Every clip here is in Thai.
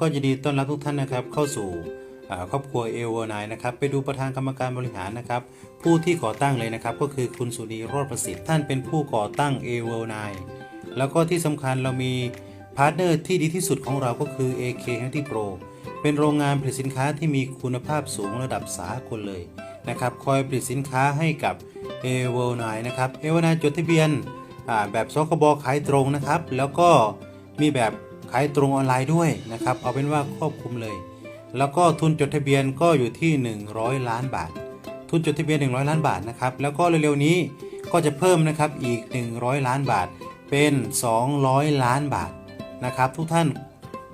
ก็ยินดีต้อนรับทุกท่านนะครับเข้าสู่ครอบครัวเอเวอร์ไนนะครับไปดูประธานกรรมการบริหารนะครับผู้ที่ก่อตั้งเลยนะครับก็คือคุณสุนีรจน์ประสิทธิ์ท่านเป็นผู้ก่อตั้งเอเวอร์ไนแล้วก็ที่สำคัญเรามีพาร์ทเนอร์ที่ดีที่สุดของเราก็คือ AK Healthy Pro เป็นโรงงานผลิตสินค้าที่มีคุณภาพสูงระดับสากลเลยนะครับคอยผลิตสินค้าให้กับเอเวอร์ไนนะครับเอเวอร์ไนจดทะเบียนแบบสคบขายตรงนะครับ แล้วก็มีแบบ ขายตรงออนไลน์ด้วยนะครับ เอาเป็นว่าครอบคลุมเลย แล้วก็ทุนจดทะเบียนก็อยู่ที่ 100 ล้านบาท ทุนจดทะเบียน 100 ล้านบาทนะครับ แล้วก็เร็วๆนี้ก็จะเพิ่มนะครับอีก 100 ล้านบาท เป็น 200 ล้านบาทนะครับ ทุกท่าน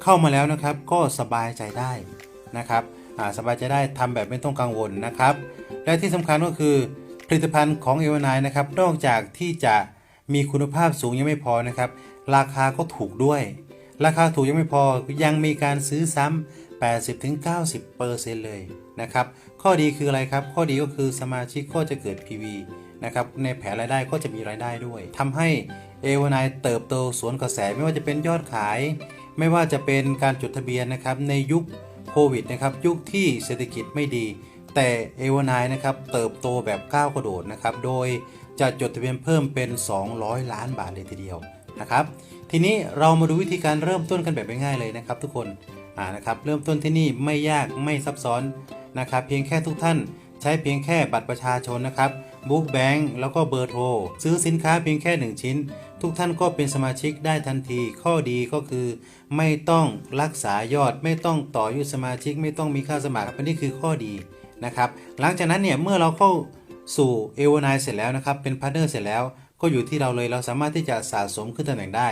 เข้ามาแล้วนะครับก็สบายใจได้นะครับสบายใจได้ทำแบบไม่ต้องกังวลนะครับ และที่สำคัญก็คือผลิตภัณฑ์ของเอวานายนะครับ นอกจากที่จะมีคุณภาพสูงยังไม่พอนะครับ ราคาก็ถูกด้วย ราคาถูกยังไม่พอยังมีการซื้อซ้ำ80-90%เลยนะครับ ข้อดีคืออะไรครับ ข้อดีก็คือสมาชิกก็จะเกิด PV นะครับ ในแผนรายได้ก็จะมีรายได้ด้วยทำให้เอวานายเติบโตสวนกระแสไม่ว่าจะเป็นยอดขาย ไม่ว่าจะเป็นการจดทะเบียนนะครับในยุคโควิดนะครับยุคที่เศรษฐกิจไม่ดี แต่เอวานายนะครับเติบโตแบบก้าวกระโดดนะครับโดยจะจดทะเบียนเพิ่มเป็น 200 ล้านบาทเลยทีเดียวนะครับ ทีนี้เรามาดูวิธีการเริ่มต้นกันแบบง่ายๆเลยนะครับ ทุกคนอ่านะครับเริ่มต้นที่นี่ไม่ยากไม่ซับซ้อนนะครับเพียงแค่ทุกท่านใช้เพียงแค่บัตรประชาชนนะครับบุ๊กแบงก์แล้วก็เบอร์โทร ซื้อสินค้าเพียงแค่ 1 ชิ้น ทุกท่านก็เป็นสมาชิกได้ทันที ข้อดีก็คือ ไม่ต้องรักษายอด ไม่ต้องต่ออยุสมาชิก ไม่ต้องมีค่าสมัครอันนี้คือข้อดีนะครับ หลังจากนั้นเนี่ยเมื่อเราเข้าสู่เอเวอร์ไนเสร็จแล้วนะครับ เป็นพาร์ทเนอร์เสร็จแล้ว ก็อยู่ที่เราเลยเราสามารถที่จะสะสมขึ้นตำแหน่งได้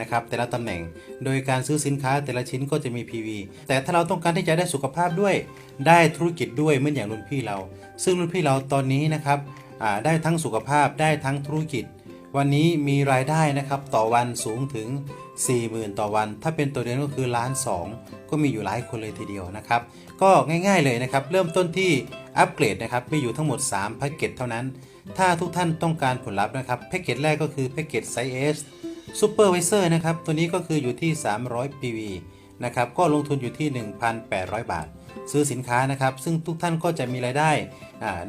นะครับแต่ละตำแหน่ง โดยการซื้อสินค้าแต่ละชิ้นก็จะมี PV แต่ถ้าเราต้องการที่จะได้สุขภาพด้วย ได้ธุรกิจด้วยเหมือนอย่างรุ่นพี่เรา ซึ่งรุ่นพี่เราตอนนี้นะครับได้ทั้งสุขภาพได้ทั้งธุรกิจ วันนี้มีรายได้นะครับต่อวันสูงถึง 40,000 ต่อวัน ถ้าเป็นตัวเดือนก็คือล้าน2ก็มีอยู่หลายคนเลยทีเดียวนะครับ ก็ง่ายๆเลยนะครับ เริ่มต้นที่อัปเกรดนะครับมีอยู่ทั้งหมด3แพ็กเกจเท่านั้น ถ้าทุกท่านต้องการผลลัพธ์นะครับแพ็กเกจแรกก็คือแพ็กเกจไซส์ S Supervisor นะครับตัวนี้ก็คืออยู่ที่ 300 PV นะครับก็ลงทุนอยู่ที่ 1,800 บาท ซื้อสินค้านะครับ ซึ่งทุกท่านก็จะมีรายได้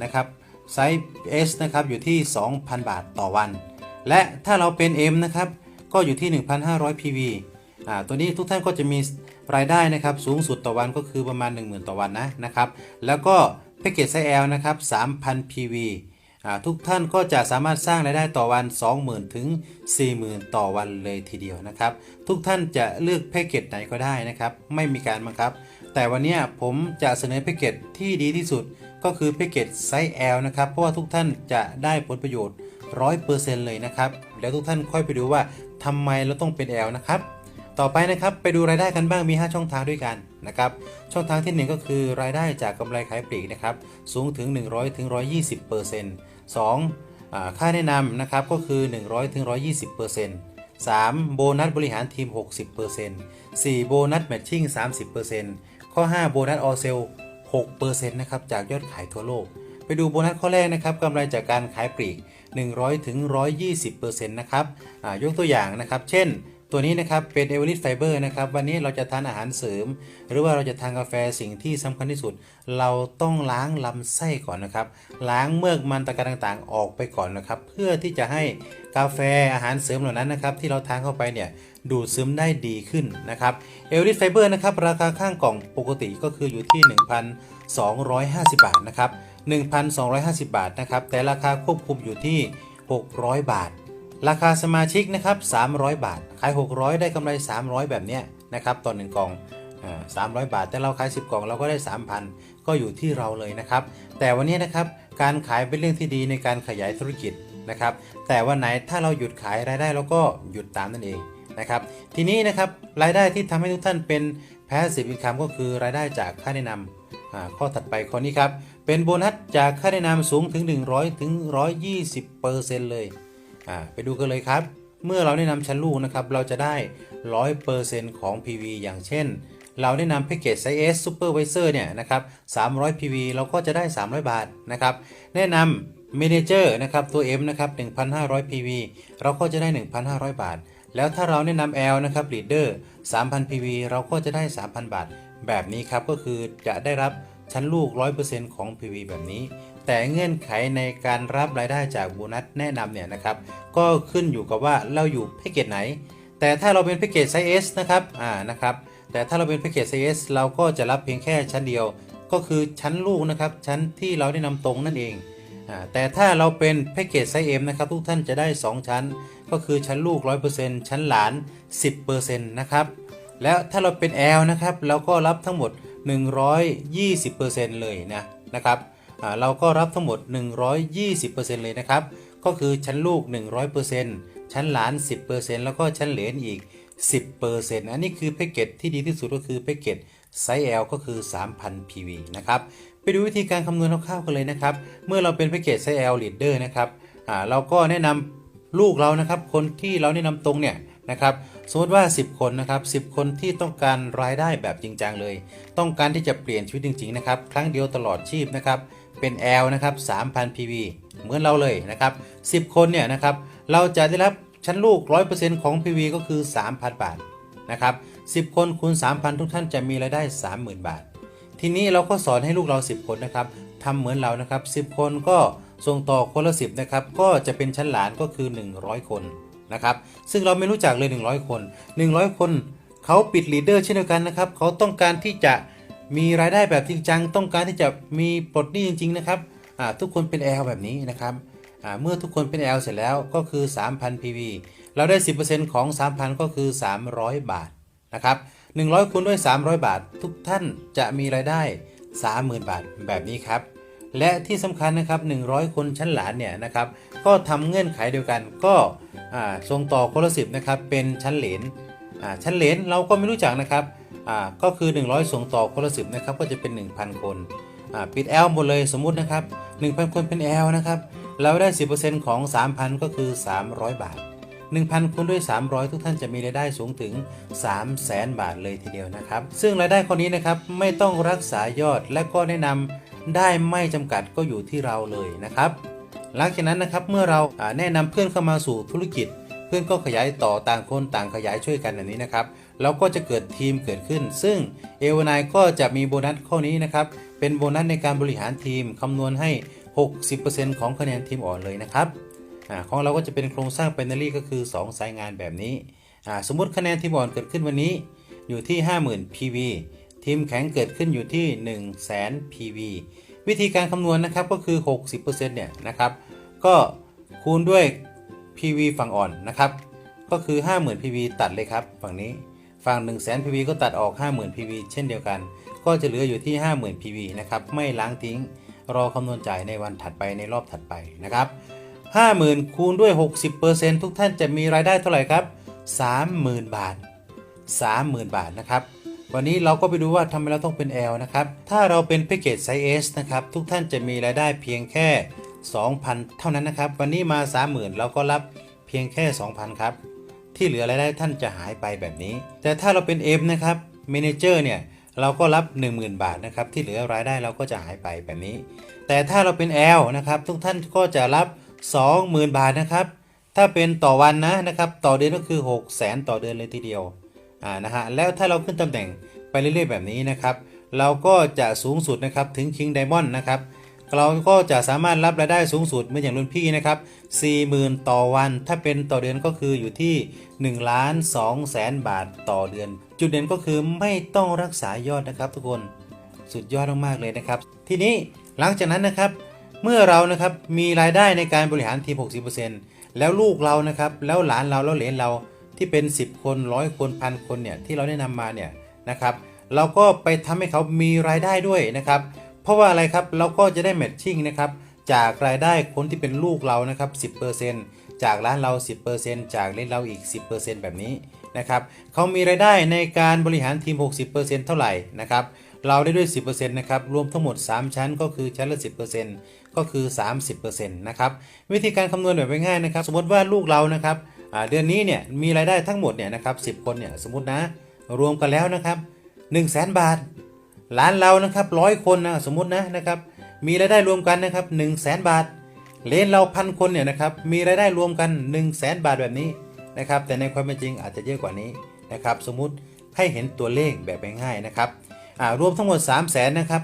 นะครับไซส์ S นะครับอยู่ที่ 2,000 บาทต่อวัน และถ้าเราเป็น M นะครับก็อยู่ที่ 1,500 PV อ่าตัวนี้ทุกท่านก็จะมีรายได้นะครับสูงสุดต่อวันก็คือประมาณ 10,000 ต่อวันนะนะครับแล้วก็แพ็กเกจไซส์ L นะครับ3,000 PV ทุกท่านก็จะสามารถสร้างรายได้ต่อวัน 20,000 ถึง 40,000 ต่อวันเลยทีเดียวนะครับ ทุกท่านจะเลือกแพ็กเกจไหนก็ได้นะครับ ไม่มีการบังคับ แต่วันนี้ผมจะเสนอแพ็กเกจที่ดีที่สุดก็คือแพ็กเกจไซส์ L นะครับ เพราะว่าทุกท่านจะได้ผลประโยชน์ 100%เลยนะครับ แล้วทุกท่านค่อยไปดูว่าทำไมเราต้องเป็น L นะครับ ต่อไปนะครับไปดูรายได้กันบ้างมี 5 ช่องทางด้วยกันนะครับ ช่องทางที่ 1 ก็คือรายได้จากกำไรขายปลีกนะครับ สูงถึง 100ถึง120% 2อ่าค่าแนะนำนะครับก็คือ 100ถึง120% 3. โบนัสบริหารทีม 60% 4. โบนัสแมทชิ่ง 30%ข้อ 5 โบนัสออเซล6%นะครับจากยอดขายทั่วโลก ไปดูโบนัสข้อแรกนะครับกำไรจากการขายปลีก 100ถึง120%นะครับยกตัวอย่างนะครับ เช่น ตัวนี้นะครับเป็นเอเวอร์ลิสไฟเบอร์นะครับวันนี้เราจะทานอาหารเสริม หรือว่าเราจะทานกาแฟสิ่งที่สำคัญที่สุด เราต้องล้างลำไส้ก่อนนะครับ ล้างเมือกมันตะการต่างๆ ออกไปก่อนนะครับ เพื่อที่จะให้กาแฟอาหารเสริมเหล่านั้นนะครับ ที่เราทานเข้าไปเนี่ยดูดซึมได้ดีขึ้นนะครับเอเวอร์ลิสไฟเบอร์นะครับราคาข้างกล่องปกติก็คืออยู่ที่ 1,250 บาทนะครับ 1,250 บาทนะครับแต่ราคาควบคุมอยู่ที่ 600 บาท ราคาสมาชิกนะครับ300 บาท ขาย 600 ได้กำไร 300 แบบเนี้ยนะครับต่อ1กล่องอ่า300บาท แต่เราขาย 10 กล่องเราก็ได้ 3,000 ก็อยู่ที่เราเลยนะครับ แต่วันนี้นะครับการขายเป็นเรื่องที่ดีในการขยายธุรกิจนะครับ แต่วันไหนถ้าเราหยุดขายรายได้เราก็หยุดตามนั่นเองนะครับ ทีนี้นะครับรายได้ที่ทำให้ทุกท่านเป็นแพสซีฟอินคัมก็คือรายได้จากค่าแนะนำอ่าข้อถัดไปข้อนี้ครับเป็นโบนัสจากค่าแนะนำสูงถึง 100ถึง120%เลย อ่าไปดูกันเลยครับ เมื่อเราแนะนำชั้นลูกนะครับ เราจะได้ 100%ของ PV อย่างเช่น เราแนะนำแพ็กเกจไซส์ S Supervisor เนี่ยนะครับ 300 PV เราก็จะได้ 300 บาทนะครับ แนะนำ Manager นะครับตัว M นะครับ 1,500 PV เราก็จะได้ 1,500 บาท แล้วถ้าเราแนะนำ L นะครับ leader 3,000 PV เราก็จะได้ 3,000 บาท แบบนี้ครับก็คือจะได้รับชั้นลูก 100%ของ PV แบบนี้ แต่เงื่อนไขในการรับรายได้จากโบนัสแนะนำเนี่ยนะครับก็ขึ้นอยู่กับว่าเราอยู่แพ็กเกจไหน แต่ถ้าเราเป็นแพ็กเกจไซส์ S นะครับอ่านะครับแต่ถ้าเราเป็นแพ็กเกจไซส์ S เราก็จะรับเพียงแค่ชั้นเดียว ก็คือชั้นลูกนะครับชั้นที่เราได้นำตรงนั่นเองอ่าแต่ถ้าเราเป็นแพ็กเกจไซส์ M นะครับทุกท่านจะได้ 2 ชั้น ก็คือชั้นลูก 100%ชั้นหลาน 10%นะครับแล้วถ้าเราเป็น L นะครับเราก็รับทั้งหมด 120%เลยนะนะครับ เราก็รับทั้งหมด 120%เลยนะครับ ก็คือชั้นลูก 100%ชั้นหลาน 10%แล้วก็ชั้นเหลนอีก 10%อันนี้คือแพ็กเกจที่ดีที่สุดก็คือแพ็กเกจไซส์ L ก็คือ 3,000 PV นะครับ ไปดูวิธีการคำนวณคร่าวๆกันเลยนะครับ เมื่อเราเป็นแพ็กเกจไซส์ L Leader นะครับอ่าเราก็แนะนำลูกเรานะครับ คนที่เราแนะนำตรงเนี่ยนะครับสมมติว่า 10 คนนะครับ 10 คนที่ต้องการรายได้แบบจริงจังเลย ต้องการที่จะเปลี่ยนชีวิตจริง ๆ นะครับ ครั้งเดียวตลอดชีพนะครับ เป็น L นะครับ3,000 PV เหมือนเราเลยนะครับ 10 คนเนี่ยนะครับเราจะได้รับชั้นลูก 100%ของ PV ก็คือ 3,000 บาทนะครับ10 คนคูณ 3,000 ทุกท่านจะมีรายได้ 30,000 บาท ทีนี้เราก็สอนให้ลูกเรา 10 คนนะครับทำเหมือนเรานะครับ 10 คนก็ส่งต่อคนละ 10นะครับก็จะเป็นชั้นหลานก็คือ 100 คนนะครับซึ่งเราไม่รู้จักเลย 100 คน 100 คนเขาปิดลีดเดอร์เช่นเดียวกันนะครับเขาต้องการที่จะ มีรายได้แบบจริงจังต้องการที่จะมีปลดหนี้จริง ๆ นะครับทุกคนเป็น L แบบนี้นะครับเมื่อทุกคนเป็น L เสร็จแล้วก็คือ 3,000 PV เราได้ 10%ของ 3,000 ก็คือ 300 บาทนะครับ100คูณด้วย 300 บาท ทุกท่านจะมีรายได้ 30,000 บาทแบบนี้ครับ และที่สำคัญนะครับ 100 คนชั้นหลานเนี่ยนะครับก็ทำเงื่อนไขเดียวกันก็ส่งต่อคนละสิบนะครับเป็นชั้นเหลนชั้นเหลนเราก็ไม่รู้จักนะครับ อ่าก็คือ 100 ส่งต่อคนละสิบนะครับก็จะเป็น 1,000 คนอ่าปิด L หมดเลยสมมุตินะครับ 1,000 คนเป็น L นะครับเราได้ 10%ของ 3,000 ก็คือ 300 บาท 1,000คูณด้วย 300 ทุกท่านจะมีรายได้สูงถึง 300,000บาทเลยทีเดียวนะครับ ซึ่งรายได้ข้อนี้นะครับไม่ต้องรักษายอดและก็แนะนำได้ไม่จำกัดก็อยู่ที่เราเลยนะครับ หลังจากนั้นนะครับเมื่อเราอ่าแนะนำเพื่อนเข้ามาสู่ธุรกิจ เพื่อนก็ขยายต่อต่างคนต่างขยายช่วยกันแบบนี้นะครับ เราก็จะเกิดทีมเกิดขึ้น ซึ่งเอวนายก็จะมีโบนัสข้อนี้นะครับ เป็นโบนัสในการบริหารทีมคำนวณให้ 60%ของคะแนนทีมอ่อนเลยนะครับอของเราก็จะเป็นโครงสร้าง b ป n น r y ก็คือ 2 สายงานแบบนี้ สมมุติคะแนนทีมอ่อนเกิดขึ้นวันนี้อยู่ที่ 50,000 PV ทีมแข็งเกิดขึ้นอยู่ที่ 1 0 0 0 0 0 PV วิธีการคำนวณนะครับก็คือ 60%เนี่ยนะครับ ก็คูณด้วย PV ฝั่งอ่อนนะครับ ก็คือ 50,000 PV ตัดเลยครับฝั่งนี้ ฝั่ง 1 0 0 0 0 0 PV ก็ตัดออก 50,000 PV เช่นเดียวกัน ก็จะเหลืออยู่ที่ 50,000 PV นะครับ ไม่ล้างทิ้ง รอคำนวณจ่ายในวันถัดไปในรอบถัดไปนะครับ 50,000 คูณด้วย 60%ทุกท่านจะมีรายได้เท่าไหร่ครับ 30,000 บาท 30,000 บาทนะครับ วันนี้เราก็ไปดูว่าทำไมเราต้องเป็น L นะครับ ถ้าเราเป็นแพ็กเกจไซส์ S นะครับ ทุกท่านจะมีรายได้เพียงแค่ 2,000 เท่านั้นนะครับ วันนี้มา 30,000 เราก็รับเพียงแค่ 2,000 ครับ ที่เหลือรายได้ท่านจะหายไปแบบนี้ แต่ถ้าเราเป็น M นะครับเมนเจอร์เนี่ยเราก็รับ 10,000 บาทนะครับที่เหลือรายได้เราก็จะหายไปแบบนี้ แต่ถ้าเราเป็น L นะครับทุกท่านก็จะรับ 20,000 บาทนะครับถ้าเป็นต่อวันนะนะครับต่อเดือนก็คือ 6 0 0 0 0ต่อเดือนเลยทีเดียวอ่านะฮะแล้วถ้าเราขึ้นตำแหน่งไปเรื่อยๆแบบนี้นะครับเราก็จะสูงสุดนะครับถึง King Diamond นะครับ เราก็จะสามารถรับรายได้สูงสุดเหมือนอย่างรุ่นพี่นะครับ40,000 ต่อวัน ถ้าเป็นต่อเดือนก็คืออยู่ที่1ล้าน2แสนบาทต่อเดือน จุดเด่นก็คือไม่ต้องรักษายอดนะครับ ทุกคนสุดยอดมากๆเลยนะครับ ทีนี้หลังจากนั้นนะครับ เมื่อเรานะครับมีรายได้ในการบริหารทีม60%แล้วลูกเรานะครับ แล้วหลานเราแล้วเหลนเราที่เป็น 10 คนร้อยคนพันคนเนี่ยที่เราแนะนำมาเนี่ยนะครับ เราก็ไปทำให้เขามีรายได้ด้วยนะครับ เพราะว่าอะไรครับเราก็จะได้แมทชิ่งนะครับจากรายได้คนที่เป็นลูกเรานะครับ 10%จากร้านเรา 10%จากเล่นเราอีก 10%แบบนี้นะครับเขามีรายได้ในการบริหารทีม 60%เท่าไหร่นะครับเราได้ด้วย 10%นะครับรวมทั้งหมด 3 ชั้นก็คือชั้นละ 10%ก็คือ 30%นะครับวิธีการคำนวณแบบง่ายๆนะครับ สมมติว่าลูกเรานะครับเดือนนี้เนี่ยมีรายได้ทั้งหมดเนี่ยนะครับ10 คนเนี่ยสมมตินะรวมกันแล้วนะครับ 1 0 0 0 0แบาท ร้านเรานะครับร้อยคนนะสมมตินะนะครับมีรายได้รวมกันนะครับ1 0 0 0 0แบาท เลนเราพันคนเนี่ยนะครับมีรายได้รวมกัน 1 0 0 0 0แบาทแบบนี้นะครับแต่ในความเป็นจริงอาจจะเยอะกว่านี้นะครับสมมุติให้เห็นตัวเลขแบบง่ายๆนะครับอ่ารวมทั้งหมด 3 0 0แสนนะครับ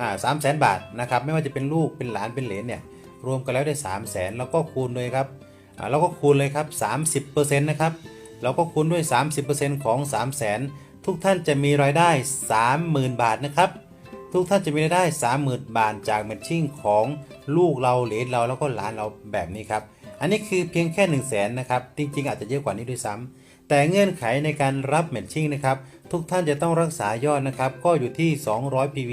อ่าสามแสนบาทนะครับไม่ว่าจะเป็นลูกเป็นหลานเป็นเหลนเนี่ยรวมกันแล้วได้ 3 0 0แสนแล้วก็คูณเลยครับอ่าเราก็คูณเลยครับ30%นะครับเราก็คูณด้วย 30%ของ 3 0 0แสน ทุกท่านจะมีรายได้ 30,000 บาทนะครับ ทุกท่านจะมีรายได้ 30,000 บาทจากแมทชิ่งของลูกเราเหลนเราแล้วก็หลานเราแบบนี้ครับ อันนี้คือเพียงแค่ 1 0 0 0 0แสนนะครับ จริง ๆ อาจจะเยอะกว่านี้ด้วยซ้ำแต่เงื่อนไขในการรับแมทชิ่งนะครับ ทุกท่านจะต้องรักษายอดนะครับ ก็อยู่ที่ 200 PV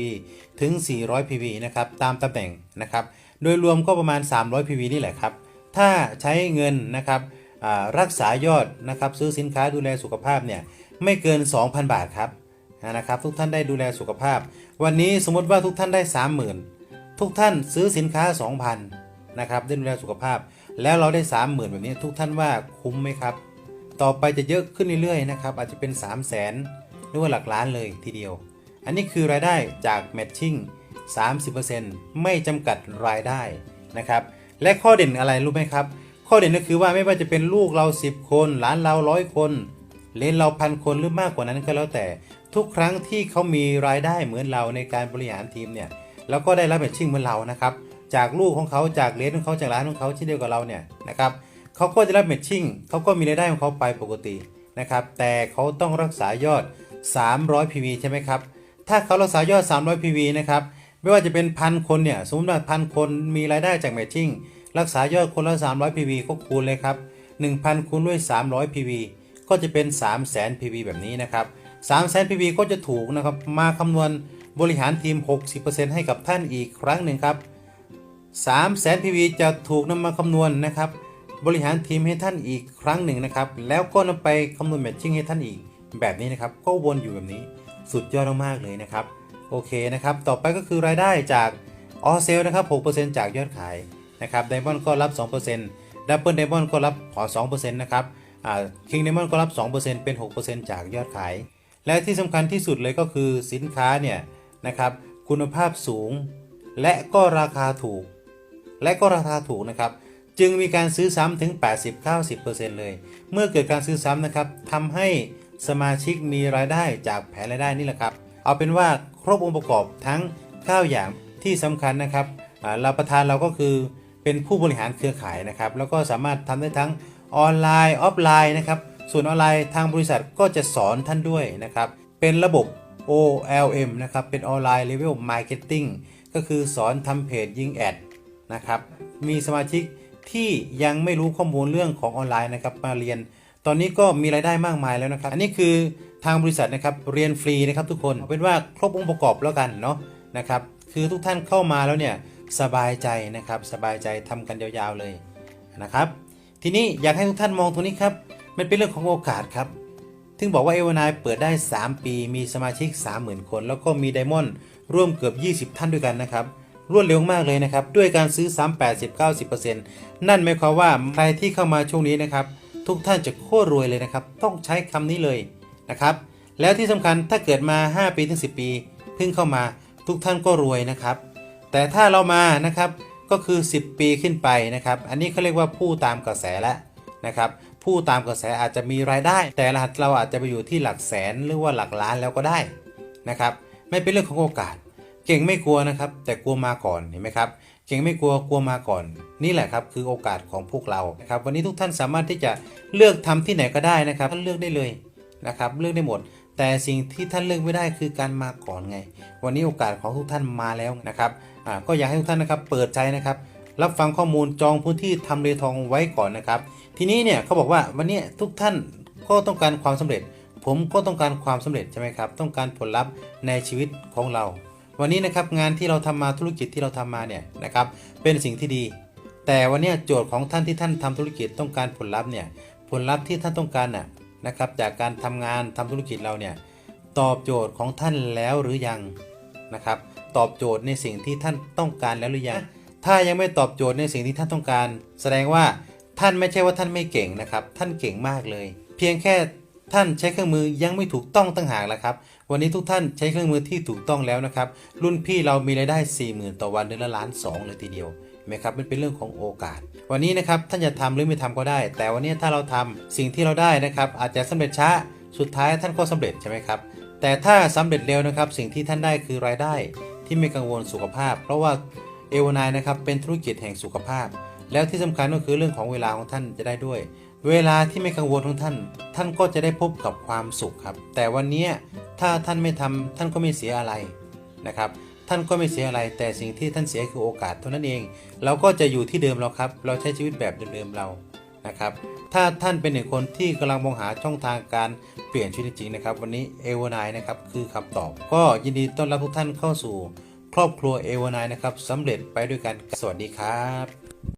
ถึง 400 PV นะครับ ตามตำแหน่งนะครับ โดยรวมก็ประมาณ 300 PV นี่แหละครับ ถ้าใช้เงินนะครับรักษายอดนะครับซื้อสินค้าดูแลสุขภาพเนี่ย ไม่เกิน 2,000 บาทครับนะครับ ทุกท่านได้ดูแลสุขภาพ วันนี้สมมติว่าทุกท่านได้ 30,000 ทุกท่านซื้อสินค้า 2,000นะครับได้ดูแลสุขภาพ แล้วเราได้ 30,000 แบบนี้ทุกท่านว่าคุ้มไหมครับ ต่อไปจะเยอะขึ้นเรื่อยๆนะครับอาจจะเป็น 3 0 0 0 0นหรือว่าหลักล้านเลยทีเดียว อันนี้คือรายได้จากแมทชิ่ง30%ไม่จำกัดรายได้นะครับและข้อเด่นอะไรรู้ไหมครับ ข้อเด่นก็คือว่าไม่ว่าจะเป็นลูกเรา 10 คนหลานเราร้อยคน เลนเราพันคนหรือมากกว่านั้นก็แล้วแต่ทุกครั้งที่เขามีรายได้เหมือนเราในการบริหารทีมเนี่ยแล้วก็ได้รับแมทชิ่งเหมือนเรานะครับจากลูกของเขาจากเลนของเขาจากร้านของเขาเช่นเดียวกับเราเนี่ยนะครับเขาก็จะรับแมทชิ่งเขาก็มีรายได้ของเขาไปปกตินะครับแต่เขาต้องรักษายอด 300 PV ใช่ไหมครับถ้าเขารักษายอด 300 PV นะครับไม่ว่าจะเป็นพันคนเนี่ยสมมติว่าพันคนมีรายได้จากแมทชิ่งรักษายอดคนละ 300 PV ก็คูณเลยครับ1,000คูณด้วย 300 PV ก็จะเป็น 3 0 0 0 0 PV แบบนี้นะครับ3 0 0 0 0 PV ก็จะถูกนะครับมาคำนวณบริหารทีม 60%ให้กับท่านอีกครั้งหนึ่งครับ3 0 0 0 0 PV จะถูกนำมาคำนวณนะครับ บริหารทีมให้ท่านอีกครั้งหนึ่งนะครับ แล้วก็นำไปคำนวณแมทชิ่งให้ท่านอีกแบบนี้นะครับ ก็วนอยู่แบบนี้สุดยอดมากๆเลยนะครับ โอเคนะครับ ต่อไปก็คือรายได้จากออเซลนะครับ 6%จากยอดขายนะครับไดมอนด์ก็รับ 2%ดับเบิลไดมอนด์ก็รับขอ2%นะครับ คิงไดมอนก็รับ 2%เป็น 6%จากยอดขาย และที่สำคัญที่สุดเลยก็คือสินค้าเนี่ยนะครับคุณภาพสูง และก็ราคาถูก และก็ราคาถูกนะครับ จึงมีการซื้อซ้ำถึง 80-90%เลย เมื่อเกิดการซื้อซ้ำนะครับทำให้สมาชิกมีรายได้จากแผนรายได้นี่แหละครับ เอาเป็นว่าครบองค์ประกอบทั้ง 9 อย่างที่สำคัญนะครับเราประธานเราก็คือเป็นผู้บริหารเครือข่ายนะครับ แล้วก็สามารถทำได้ทั้ง ออนไลน์ออฟไลน์นะครับส่วนออนไลน์ทางบริษัทก็จะสอนท่านด้วยนะครับ เป็นระบบ OLM นะครับ เป็นออนไลน์ Level Marketing ก็คือสอนทำเพจยิงแอดนะครับ มีสมาชิกที่ยังไม่รู้ข้อมูลเรื่องของออนไลน์นะครับมาเรียน ตอนนี้ก็มีรายได้มากมายแล้วนะครับ อันนี้คือทางบริษัทนะครับเรียนฟรีนะครับทุกคนเอาเป็นว่าครบองค์ประกอบแล้วกันเนาะนะครับ คือทุกท่านเข้ามาแล้วเนี่ยสบายใจนะครับ สบายใจทำกันยาวๆเลยนะครับ ทีนี้อยากให้ทุกท่านมองตรงนี้ครับ มันเป็นเรื่องของโอกาสครับถึงบอกว่าเอวานายเปิดได้ 3 ปี มีสมาชิก 30,000 คน แล้วก็มีไดมอนด์ร่วมเกือบ 20 ท่านด้วยกันนะครับ รวดเร็วมากเลยนะครับ ด้วยการซื้อซ้ำ80-90%นั่นหมายความว่าใครที่เข้ามาช่วงนี้นะครับ ทุกท่านจะโคตรรวยเลยนะครับ ต้องใช้คำนี้เลยนะครับ แล้วที่สำคัญถ้าเกิดมา 5 ปีถึง 10 ปี เพิ่งเข้ามาทุกท่านก็รวยนะครับ แต่ถ้าเรามานะครับ ก็คือ 10 ปีขึ้นไปนะครับ อันนี้เขาเรียกว่าผู้ตามกระแสแล้วนะครับผู้ตามกระแสอาจจะมีรายได้ แต่รหัสเราอาจจะไปอยู่ที่หลักแสนหรือว่าหลักล้านแล้วก็ได้นะครับ ไม่เป็นเรื่องของโอกาส เก่งไม่กลัวนะครับ แต่กลัวมาก่อนเห็นไหมครับเก่งไม่กลัวกลัวมาก่อน นี่แหละครับคือโอกาสของพวกเรานะครับวันนี้ทุกท่านสามารถที่จะเลือกทำที่ไหนก็ได้นะครับท่านเลือกได้เลยนะครับเลือกได้หมด แต่สิ่งที่ท่านเลือกไม่ได้คือการมาก่อนไง วันนี้โอกาสของทุกท่านมาแล้วนะครับ ก็อยากให้ทุกท่านนะครับเปิดใจนะครับ รับฟังข้อมูลจองพื้นที่ทำเลทองไว้ก่อนนะครับ ทีนี้เนี่ยเขาบอกว่าวันนี้ทุกท่านก็ต้องการความสำเร็จ ผมก็ต้องการความสำเร็จใช่ไหมครับ ต้องการผลลัพธ์ในชีวิตของเรา วันนี้นะครับงานที่เราทำมาธุรกิจที่เราทำมาเนี่ยนะครับเป็นสิ่งที่ดี แต่วันนี้โจทย์ของท่านที่ท่านทำธุรกิจต้องการผลลัพธ์เนี่ยผลลัพธ์ที่ท่านต้องการน่ะนะครับจากการทำงานทำธุรกิจเราเนี่ยตอบโจทย์ของท่านแล้วหรือยังนะครับ ตอบโจทย์ในสิ่งที่ท่านต้องการแล้วหรือยัง ถ้ายังไม่ตอบโจทย์ในสิ่งที่ท่านต้องการ แสดงว่าท่านไม่ใช่ว่าท่านไม่เก่งนะครับ ท่านเก่งมากเลย เพียงแค่ท่านใช้เครื่องมือยังไม่ถูกต้องตั้งหากแล้วครับ วันนี้ทุกท่านใช้เครื่องมือที่ถูกต้องแล้วนะครับ รุ่นพี่เรามีรายได้ 4 0,000 ต่อวันเดือนละล้านสองเลยทีเดียวไหมครับมันเป็นเรื่องของโอกาส วันนี้นะครับท่านจะทำหรือไม่ทำก็ได้ แต่วันนี้ถ้าเราทำสิ่งที่เราได้นะครับ อาจจะสำเร็จช้าสุดท้ายท่านก็สำเร็จใช่ไหมครับแต่ถ้าสำเร็จเร็วนะครับ สิ่งที่ท่านได้คือรายได้ ที่ไม่กังวลสุขภาพ เพราะว่าเอวานายนะครับเป็นธุรกิจแห่งสุขภาพ แล้วที่สำคัญก็คือเรื่องของเวลาของท่านจะได้ด้วย เวลาที่ไม่กังวลของท่าน ท่านก็จะได้พบกับความสุขครับ แต่วันนี้ถ้าท่านไม่ทำท่านก็ไม่เสียอะไรนะครับท่านก็ไม่เสียอะไรแต่สิ่งที่ท่านเสียคือโอกาสเท่านั้นเอง เราก็จะอยู่ที่เดิมเราครับ เราใช้ชีวิตแบบเดิมๆเรานะครับ ถ้าท่านเป็นหนึ่งคนที่กำลังมองหาช่องทางการ เปลี่ยนชีวิตจริงนะครับ วันนี้เอวานายนะครับคือคำตอบ ก็ยินดีต้อนรับทุกท่านเข้าสู่ ครอบครัวเอวานายนะครับสำเร็จไปด้วยกันสวัสดีครับ